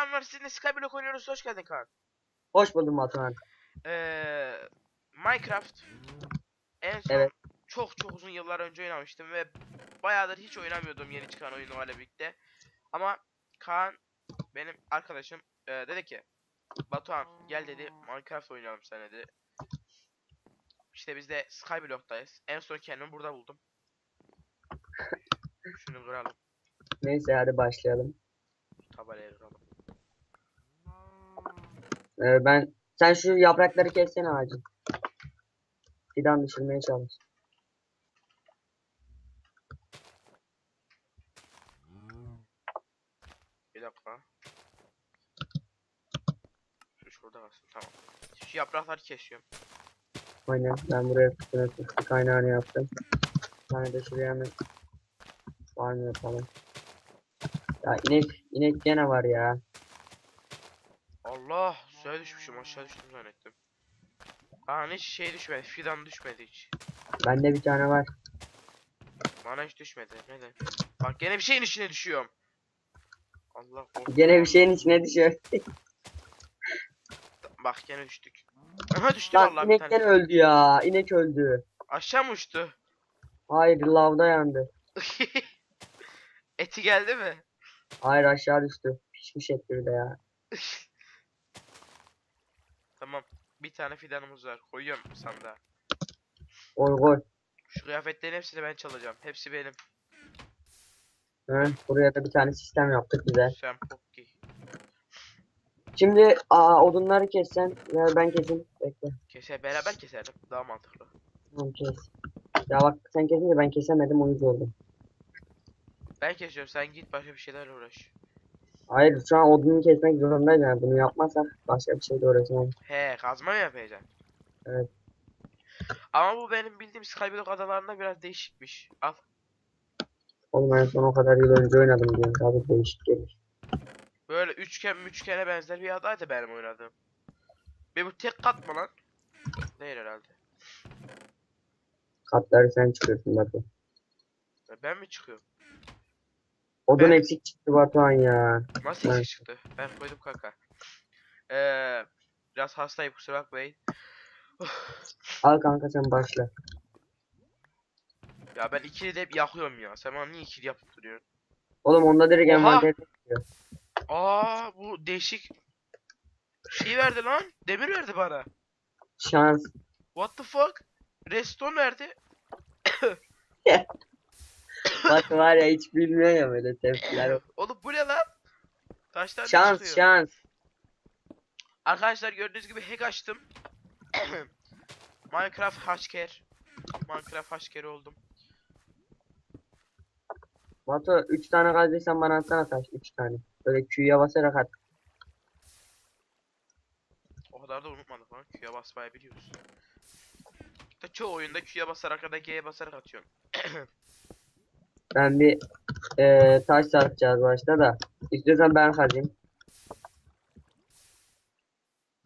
Kaan var. Sizinle Skyblock oynuyoruz. Hoş geldin Kaan. Hoş buldum Batuhan. Ee, Minecraft en son Evet. çok çok uzun yıllar önce oynamıştım ve bayağıdır hiç oynamıyordum yeni çıkan oyunlarla birlikte. Ama Kaan benim arkadaşım e, dedi ki Batuhan gel dedi Minecraft oynayalım sen dedi. İşte biz de Skyblock'tayız. En son kendimi burada buldum. Şunu kıralım. Neyse hadi başlayalım. Tabelayı kıralım. Ee, ben sen şu yaprakları kessene ağacın. Fidan düşürmeye çalış. Bir dakika. Şu şurada kalsın tamam. Şu yaprakları kesiyorum. Aynen ben buraya fıstığını fıstık kaynağını yaptım. Tane de şuraya hemen var mı yapalım. Ya inek inek gene var ya. Allah suya düşmüşüm aşağı düştüm zannettim. Aa hiç şey düşmedi fidan düşmedi hiç. Bende bir tane var. Bana hiç düşmedi neden? Bak gene bir şeyin içine düşüyorum. Allah korktum Gene bir şeyin içine düşüyor. Bak gene düştük. Aha düştü Lan vallahi bir inek gene tane. öldü ya. İnek öldü. Aşağı mı uçtu? Hayır lavda yandı. Eti geldi mi? Hayır aşağı düştü. Pişmiş et bir de ya. Tamam. Bir tane fidanımız var. Koyuyorum sandığa. Oy koy. Şu kıyafetlerin hepsini ben çalacağım. Hepsi benim. Hı, buraya da bir tane sistem yaptık güzel. Sen pokki. Şimdi aa, odunları kessen ve ben keseyim. Bekle. Kese beraber keselim. Daha mantıklı. Tamam kes. Ya bak sen kesince ben kesemedim o yüzden oldu. Ben kesiyorum. Sen git başka bir şeylerle uğraş. Hayır şu an odunu kesmek zorundayız yani bunu yapmazsak başka bir şeyle uğraşamam. He kazma mı yapacaksın? Evet. Ama bu benim bildiğim Skyblock adalarında biraz değişikmiş. Al. Oğlum en son o kadar yıl önce oynadım diyorum tabii değişik gelir. Böyle üçgen üçgene benzer bir adaydı benim oynadığım. Ve bu tek kat mı lan? Değil herhalde. Katları sen çıkıyorsun bak. Ya Ben mi çıkıyorum? Odun Ben- eksik çıktı Batuhan ya. Nasıl eksik çıktı? Ben koydum kanka. Ee, biraz hastayım kusura bakmayın. Al kanka sen başla. Ya ben ikili de hep yakıyorum ya. Sen bana niye ikili yapıp duruyorsun? Oğlum onda direkt Oha! envanter Aa bu değişik şey verdi lan. Demir verdi bana. şans. What the fuck? Redstone verdi. Bak var ya hiç bilmiyor ya böyle tepkiler. Oğlum bu ne lan? Taşlar şans şans. Arkadaşlar gördüğünüz gibi hack açtım. Minecraft hacker. Minecraft hacker oldum. Batu 3 tane kazdıysan bana atsana taş 3 tane. Böyle Q'ya basarak at. O kadar da unutmadık lan. Q'ya basmayı biliyoruz. Da çoğu oyunda Q'ya basarak ya da G'ye basarak atıyorum. Ben bir eee taş satacağız başta da. İstiyorsan ben kazayım.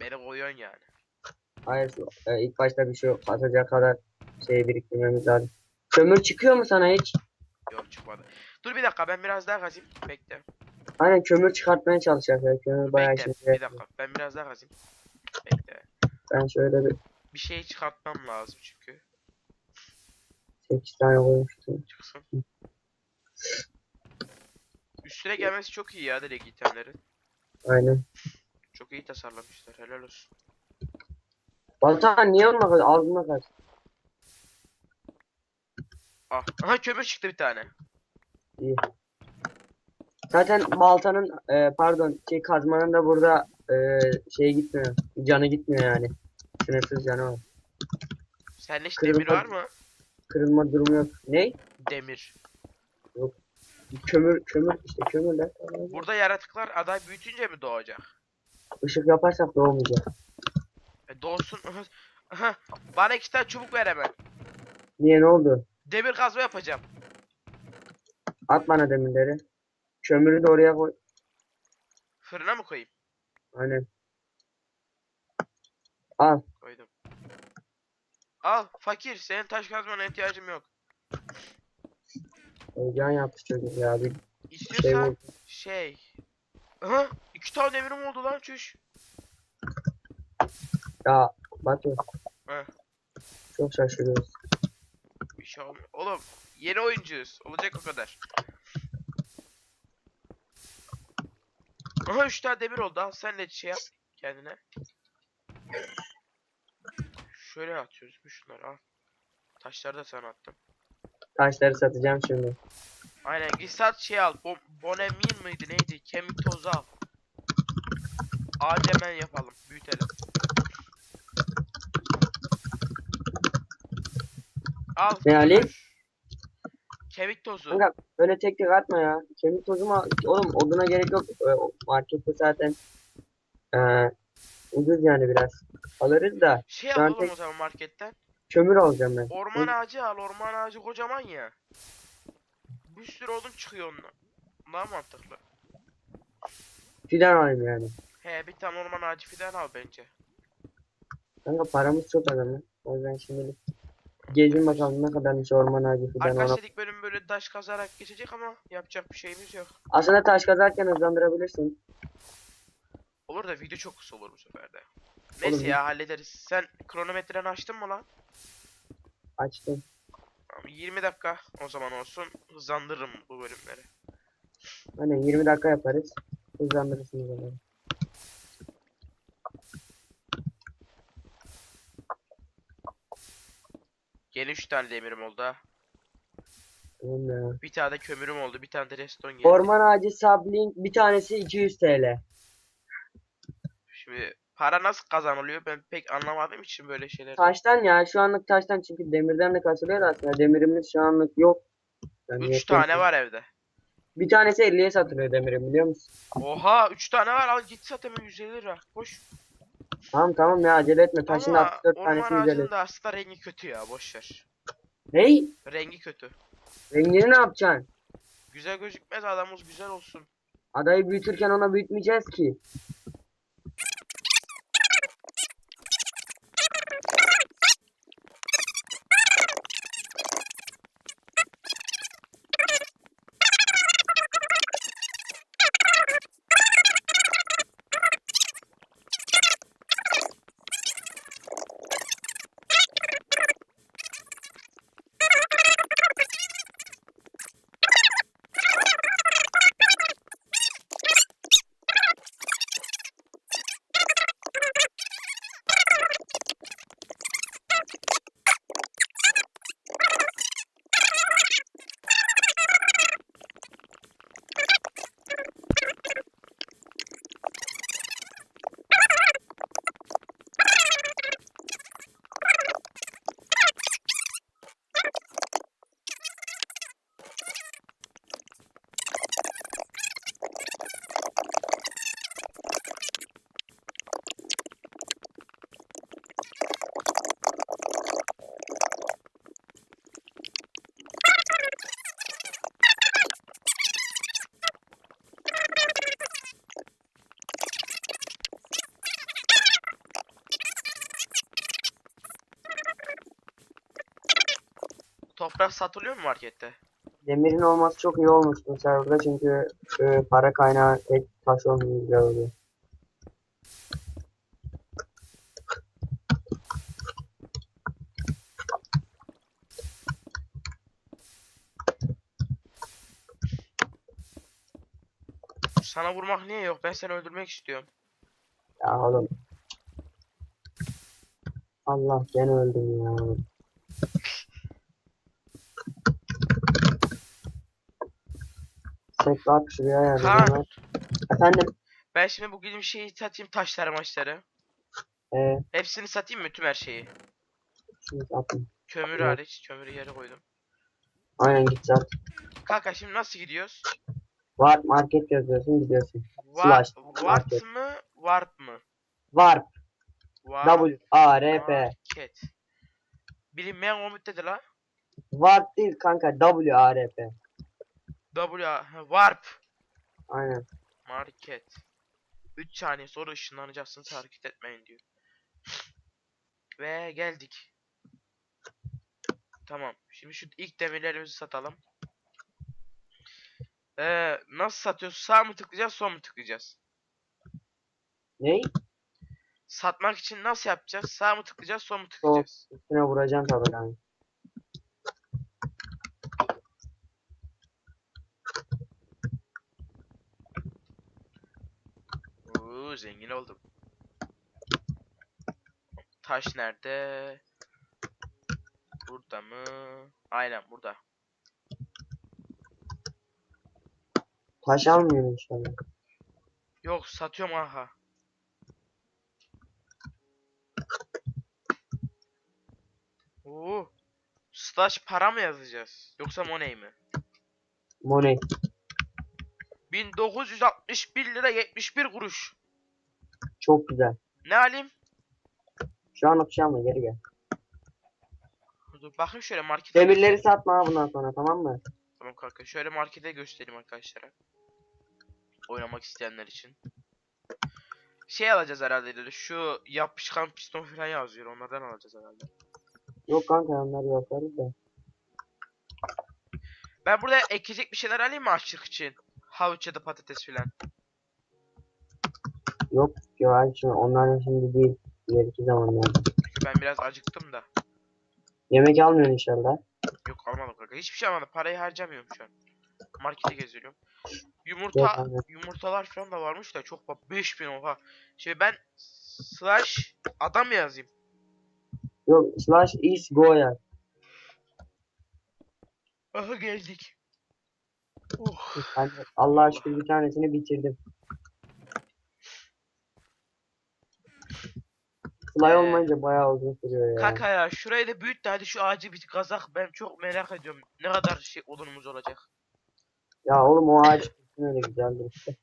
Beni koyuyorsun yani. Hayır e, ilk başta bir şey kasacak kadar şey biriktirmemiz lazım. Kömür çıkıyor mu sana hiç? Yok çıkmadı. Dur bir dakika ben biraz daha kazayım. Bekle. Aynen kömür çıkartmaya çalışacak ya. Kömür bayağı Bekle. işimize Bir dakika. Ben biraz daha kazayım. Bekle. Ben şöyle bir Bir şey çıkartmam lazım çünkü. 8 tane koymuştum. Çıksın. Üstüne gelmesi çok iyi ya direkt itemlerin. Aynen. Çok iyi tasarlamışlar. Helal olsun. Baltan niye onunla kadar ağzına kaç? Ah. Aha kömür çıktı bir tane. İyi. Zaten baltanın e, pardon şey kazmanın da burada e, şey gitmiyor. Canı gitmiyor yani. Sınırsız canı var. Sende hiç Kırılma- demir var mı? Kırılma durumu yok. Ne? Demir. Kömür kömür işte kömür de. Burada yaratıklar aday büyütünce mi doğacak? Işık yaparsak doğmayacak. E doğsun. Bana iki tane çubuk ver hemen. Niye ne oldu? Demir kazma yapacağım. At bana demirleri. Kömürü de oraya koy. Fırına mı koyayım? Aynen. Al. Koydum. Al fakir senin taş kazmana ihtiyacım yok. Heyecan yapmış çocuk ya. Bir şey İstiyorsan oldu. şey. Aha iki tane demirim oldu lan çüş. Ya Batu. He. Çok şaşırıyoruz. Bir şey olmuyor. Oğlum yeni oyuncuyuz. Olacak o kadar. Aha 3 tane demir oldu. Al sen de şey yap kendine. Şöyle atıyoruz bu şunları al. Taşları da sana attım. Taşları satacağım şimdi. Aynen git sat şey al. Bo Bonemin mıydı neydi? Kemik tozu al. Ağaç hemen yapalım. Büyütelim. Al. Ne Ali? Kemik tozu. Kanka böyle tek tek atma ya. Kemik tozu mu? Oğlum oduna gerek yok. Ee, Markette zaten ee, ucuz yani biraz. Alırız da Şey alalım tek- o zaman marketten. Kömür alacağım ben. Orman ağacı al. Orman ağacı kocaman ya. Bir sürü odun çıkıyor onunla. Daha mantıklı. Fidan alayım yani. He bir tane orman ağacı fidan al bence. Kanka paramız çok az ama. O yüzden şimdilik gezin bakalım ne kadarmış orman ağacı fidan ona. Arkadaşlar ilk bölüm böyle taş kazarak geçecek ama yapacak bir şeyimiz yok. Aslında taş kazarken hızlandırabilirsin. Olur da video çok kısa olur bu sefer de. Neyse Oğlum, ya hallederiz. Sen kronometreni açtın mı lan? Açtım. Tamam, 20 dakika o zaman olsun. Hızlandırırım bu bölümleri. Hani 20 dakika yaparız. Hızlandırırsınız o zaman. Yeni 3 tane demirim oldu ha. Bir tane de kömürüm oldu. Bir tane de reston geldi. Orman ağacı saplink bir tanesi 200 TL. Şimdi para nasıl kazanılıyor ben pek anlamadığım için böyle şeyler. Taştan ya şu anlık taştan çünkü demirden de kasılıyor da aslında demirimiz şu anlık yok. Yani 3 yetmiyor. tane var evde. Bir tanesi 50'ye satılıyor demirim biliyor musun? Oha 3 tane var al git sat hemen 150 lira. Boş. Tamam tamam ya acele etme taşın Ama 64 orman tanesi 150. ağacının da aslında rengi kötü ya boş ver. Ney? Rengi kötü. Rengini ne yapacaksın? Güzel gözükmez adamımız güzel olsun. Adayı büyütürken ona büyütmeyeceğiz ki. Toprak satılıyor mu markette? Demirin olması çok iyi olmuş bu serverda çünkü e, para kaynağı tek taş olmuyor güzel oluyor. Sana vurmak niye yok? Ben seni öldürmek istiyorum. Ya oğlum. Allah gene öldüm ya. Tekrar at şuraya. Hemen. Efendim. Ben şimdi bu gibi şeyi satayım taşları maçları. Ee, Hepsini satayım mı tüm her şeyi? şimdi atın. Kömür Evet. hariç. Kömürü yere koydum. Aynen git. Kanka şimdi nasıl gidiyoruz? Var market yazıyorsun gidiyorsun. Warp, Slash, warp market. mı? Warp mı? Warp. Warp, W A R P. Market. Bilinmeyen komut dedi la. Warp değil kanka W A R P. W Warp. Aynen. Market. 3 saniye sonra ışınlanacaksınız hareket etmeyin diyor. Ve geldik. Tamam. Şimdi şu ilk demirlerimizi satalım. Ee, nasıl satıyoruz? Sağ mı tıklayacağız, sol mu tıklayacağız? Ney? Satmak için nasıl yapacağız? Sağ mı tıklayacağız, sol mu Sol. tıklayacağız? Üstüne vuracaksın tabelayı. Oo, zengin oldum. Taş nerede? Burada mı? Aynen burada. Taş almıyorsun inşallah. Yok satıyorum aha. Oo. Slash para mı yazacağız? Yoksa money mi? Money. 1961 lira 71 kuruş. Çok güzel. Ne alayım? Şu an alma geri gel. Dur bakayım şöyle markete. Demirleri satma ha bundan sonra tamam mı? Tamam kanka şöyle markete göstereyim arkadaşlara. Oynamak isteyenler için. Şey alacağız herhalde dedi. Şu yapışkan piston falan yazıyor. Onlardan alacağız herhalde. Yok kanka onları yaparız da. Ben burada ekecek bir şeyler alayım mı açlık için? Havuç ya da patates falan. Yok ya şimdi onların şimdi değil. İleriki zamanlarda. Çünkü ben biraz acıktım da. Yemek almıyorsun inşallah. Yok almadım kanka. Hiçbir şey almadım. Parayı harcamıyorum şu an. Markete geziyorum. Yok Yumurta, kanka. yumurtalar falan da varmış da çok bak 5000 oha. Şimdi ben slash adam yazayım? Yok slash is go ya. Aha geldik. Oh. Allah'a şükür bir tanesini bitirdim. Fly Ee, olmayınca bayağı uzun sürüyor ya. Kanka ya şurayı da büyüt de hadi şu ağacı bir kazak. Ben çok merak ediyorum. Ne kadar şey odunumuz olacak. Ya oğlum o ağaç öyle güzeldir işte.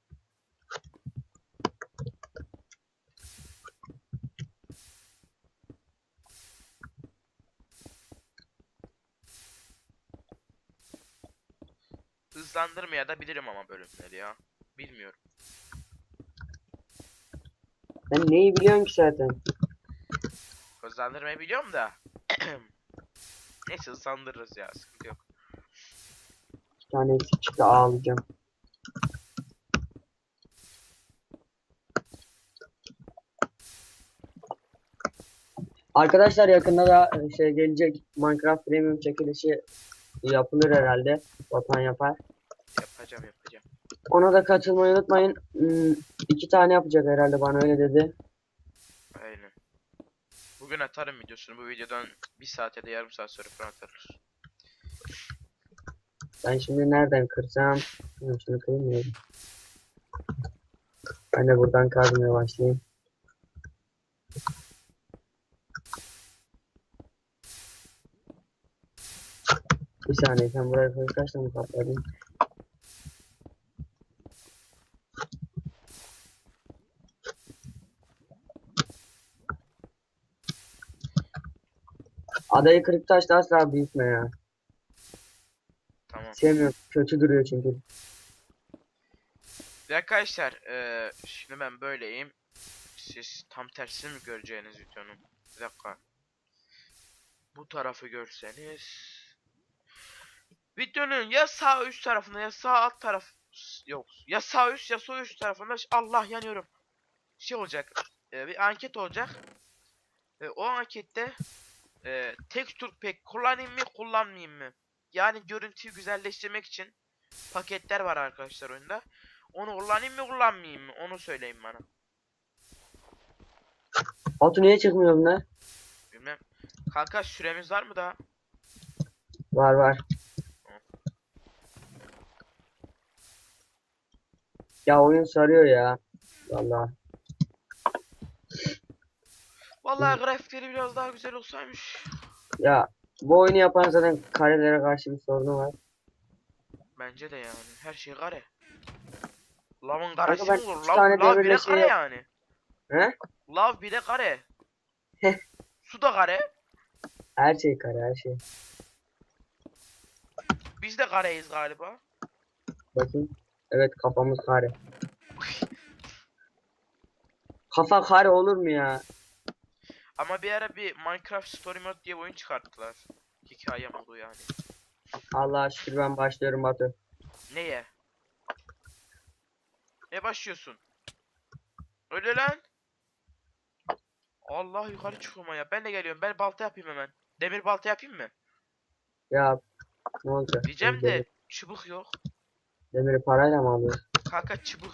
Hızlandırmaya da bilirim ama bölümleri ya. Bilmiyorum. Sen neyi biliyorsun ki zaten? Hızlandırmayı biliyorum da. Neyse hızlandırırız ya sıkıntı yok. Bir tane eksik çıktı ağlayacağım. Arkadaşlar yakında da e, şey gelecek Minecraft Premium çekilişi yapılır herhalde. Vatan yapar. Yapacağım yapacağım. Ona da katılmayı unutmayın. Hmm, iki tane yapacak herhalde bana öyle dedi. Bugün atarım videosunu. Bu videodan bir saat ya da yarım saat sonra falan atarız. Ben şimdi nereden kırsam? Hı, Şunu mı? Ben de buradan kazmaya başlayayım. Bir saniye sen buraya kaç tane patladın? Adayı kırık taşla asla büyütme ya. Tamam. Sevmiyorum. Kötü duruyor çünkü. Ve arkadaşlar eee, şimdi ben böyleyim. Siz tam tersini mi göreceğiniz videonun? Bir dakika. Bu tarafı görseniz. Videonun ya sağ üst tarafında ya sağ alt taraf yok. Ya sağ üst ya sol üst tarafında Allah yanıyorum. Şey olacak. eee, bir anket olacak. Ve o ankette eee texture pack kullanayım mı kullanmayayım mı? Yani görüntüyü güzelleştirmek için paketler var arkadaşlar oyunda. Onu kullanayım mı kullanmayayım mı? Onu söyleyin bana. Batu niye çıkmıyor bunlar? Bilmem. Kanka süremiz var mı daha? Var var. Ya oyun sarıyor ya. Vallahi. Vallahi grafikleri biraz daha güzel olsaymış. Ya bu oyunu yapan zaten karelere karşı bir sorunu var. Bence de yani. Her şey kare. Lavın karesi ben mi olur? üç Lav, tane lav bile şey kare yap- yani. He? Lav bile kare. Su da kare. Her şey kare her şey. Biz de kareyiz galiba. Bakayım. Evet kafamız kare. Kafa kare olur mu ya? Ama bir ara bir Minecraft Story Mode diye oyun çıkarttılar. Hikaye modu yani. Allah'a şükür ben başlıyorum Batu. Neye? Ne başlıyorsun? Öyle lan. Allah yukarı çıkıyorum ya. Ben de geliyorum. Ben balta yapayım hemen. Demir balta yapayım mı? Ya ne olacak? Diyeceğim de çubuk yok. Demiri parayla mı alıyoruz? Kanka çubuk.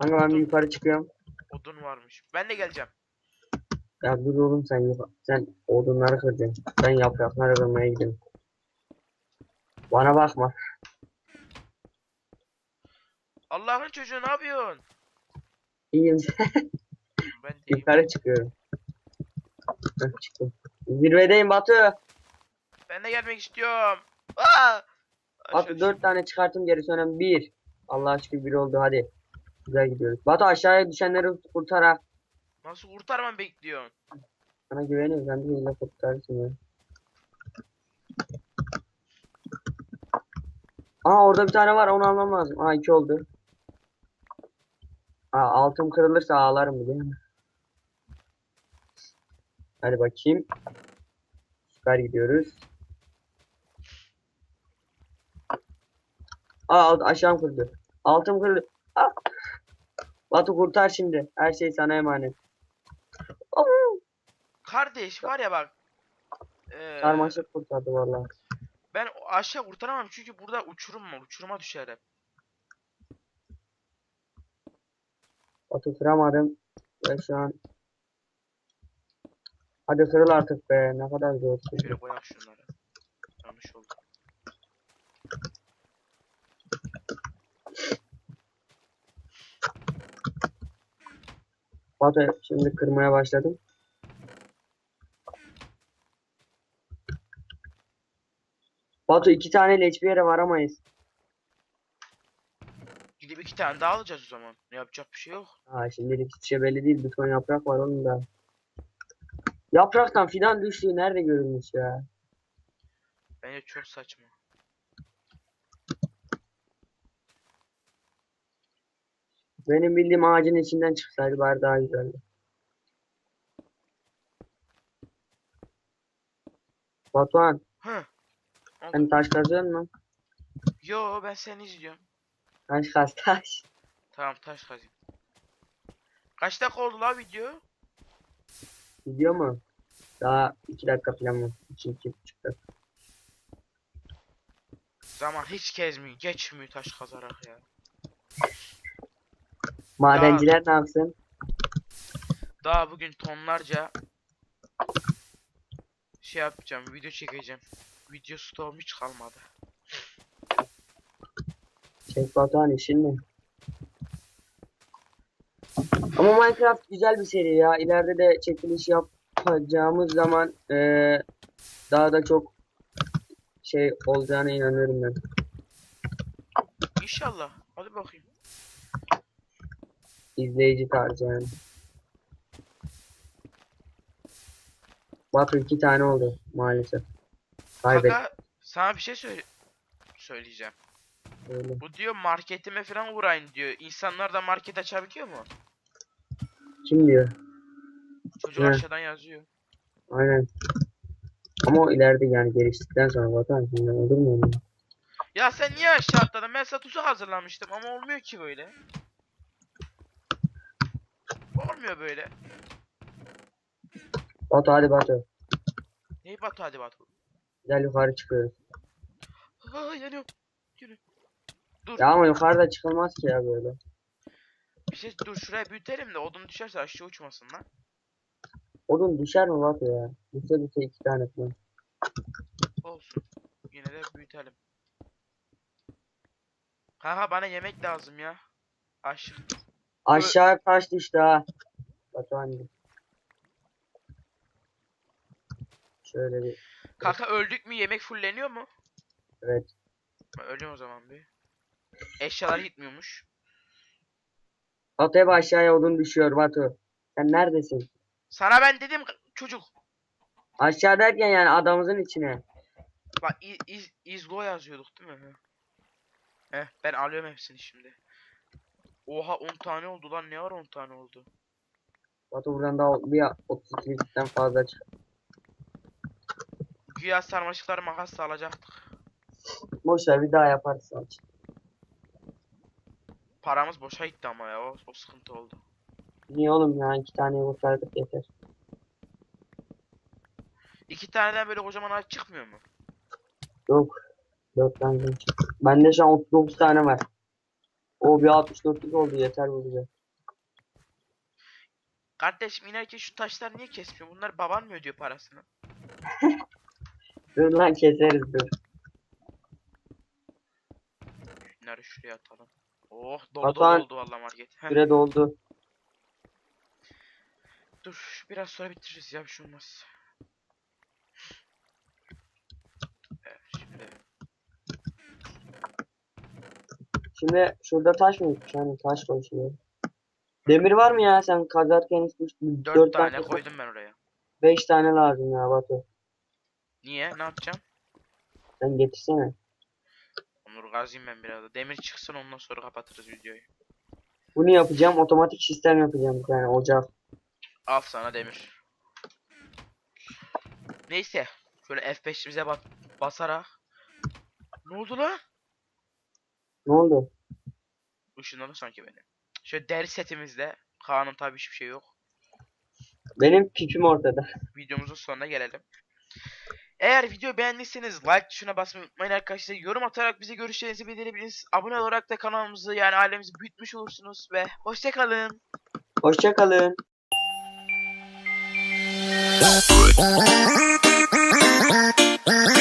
Kanka ben Dur. yukarı çıkıyorum. Odun varmış. Ben de geleceğim. Ya dur oğlum sen. Sen odunları kıracaksın. Ben yaprakları kırmaya gidiyorum. Bana bakma. Allah'ın çocuğu ne yapıyorsun? İyiyim. Ben de iyiyim. yukarı çıkıyorum. Heh, çıktım. Zirvedeyim Batu. Ben de gelmek istiyorum. Aa! Aşağı Batu dört tane çıkarttım gerisi önemli. Bir. Allah'a şükür bir oldu hadi. Güzel gidiyoruz. Batu aşağıya düşenleri kurtar ha. Nasıl kurtarmam bekliyorsun? Sana güveniyorum. Sen de yine kurtarsın ya. Aa orada bir tane var. Onu almam lazım. Aa iki oldu. Aa altım kırılırsa ağlarım bir de. Hadi bakayım. Süper gidiyoruz. Aa alt, aşağım kırdı. Altım kırıldı. Aa. Batu kurtar şimdi. Her şey sana emanet. Kardeş var ya bak. Ee, Sarmaşık kurtardı vallahi. ben aşağı kurtaramam çünkü burada uçurum var. Uçuruma düşerim. Batu kıramadım. Ve şu an Hadi kırıl artık be. Ne kadar zor. Şöyle koyak şunları. Yanlış oldu. Batu şimdi kırmaya başladım. Batu iki taneyle hiçbir yere varamayız. Gidip iki tane daha alacağız o zaman. Yapacak bir şey yok. Ha şimdilik hiçbir şey belli değil. Bir ton yaprak var onun da. Yapraktan fidan düştüğü nerede görülmüş ya? Bence çok saçma. Benim bildiğim ağacın içinden çıksaydı bari daha güzeldi. Batuhan Hı. Sen taş kazıyor musun? Yo ben seni izliyorum. Taş kaz taş. Tamam taş kazayım. Kaç dakika oldu la video? Gidiyor mu? Daha iki dakika falan var. İki, iki buçuk dakika. Zaman hiç gezmiyor, geçmiyor taş kazarak ya. Madenciler ne yapsın? Daha bugün tonlarca şey yapacağım, video çekeceğim. Video stoğum hiç kalmadı. Çek Batuhan işin ne? Ama Minecraft güzel bir seri ya. İleride de çekiliş yapacağımız zaman eee, daha da çok şey olacağına inanıyorum ben. İnşallah. Hadi bakayım. İzleyici tarzı yani. Batu iki tane oldu maalesef. Kaybet. Kanka sana bir şey söyle söyleyeceğim. Öyle. Bu diyor marketime falan uğrayın diyor. İnsanlar da market açabiliyor mu? Kim diyor? Çocuk Evet. aşağıdan yazıyor. Aynen. Ama o ileride yani geliştikten sonra Batuhan şimdi olur mu? Ya sen niye aşağı atladın? Ben tuzak hazırlamıştım ama olmuyor ki böyle. Olmuyor böyle. Batu hadi Batu. Neyi Batu hadi Batu. Güzel yukarı çıkıyoruz. Aa yanıyorum. Yürü. Dur. Ya ama yukarıda çıkılmaz ki ya böyle. Bir şey dur şuraya büyütelim de odun düşerse aşağı uçmasın lan. Odun düşer mi Batu ya? Düşse düşse iki tane falan. Olsun. Yine de büyütelim. Kanka bana yemek lazım ya. Aşık. Aşağı taş düştü ha. Batu hani. Şöyle bir Kanka öldük mü yemek fulleniyor mu? evet. Ben ölüyorum o zaman bir. Eşyalar gitmiyormuş. Batu hep aşağıya odun düşüyor Batu. Sen neredesin? Sana ben dedim çocuk. Aşağı derken yani adamımızın içine. Bak iz, iz, izgo yazıyorduk değil mi? Heh. Ben alıyorum hepsini şimdi. Oha 10 tane oldu lan ne var 10 tane oldu. Batu buradan daha bir 32'den fazla çık. Güya sarmaşıkları makasla alacaktık. Boş ver bir daha yaparız aç. Paramız boşa gitti ama ya o, o sıkıntı oldu. Niye oğlum ya? iki tane kurtardık yeter. İki taneden böyle kocaman ağaç çıkmıyor mu? Yok. Dört tane çıktı. Bende şu an 39 tane var. O bir 64'lük oldu yeter bu bize. Kardeşim inerken şu taşlar niye kesmiyor? Bunlar baban mı ödüyor parasını? Dur lan keseriz dur. Şunları şuraya atalım. Oh dolu Batuhan- dolu oldu valla market. Heh, Süre doldu. dur biraz sonra bitiririz ya bir şey olmaz. Evet, şimdi Şimdi şurada taş mı? Yani taş koy şuraya. Demir var mı ya sen kazarken hiç dört 4 tane tane koydum ben oraya. 5 tane lazım ya Batu. Niye? Ne yapacağım? Sen getirsene. Onur gazayım ben biraz da. Demir çıksın ondan sonra kapatırız videoyu. Bunu yapacağım. Otomatik sistem yapacağım tane ocak. Al sana demir. Neyse. Şöyle F5'imize bak basarak. Ne oldu lan? Ne oldu? Işınladı sanki beni. Şöyle deri setimizde. Kaan'ın tabi hiçbir şey yok. Benim pipim ortada. Videomuzun sonuna gelelim. Eğer video beğendiyseniz like tuşuna basmayı unutmayın arkadaşlar. Yorum atarak bize görüşlerinizi bildirebilirsiniz. Abone olarak da kanalımızı yani ailemizi büyütmüş olursunuz ve hoşçakalın. Hoşçakalın. Bye.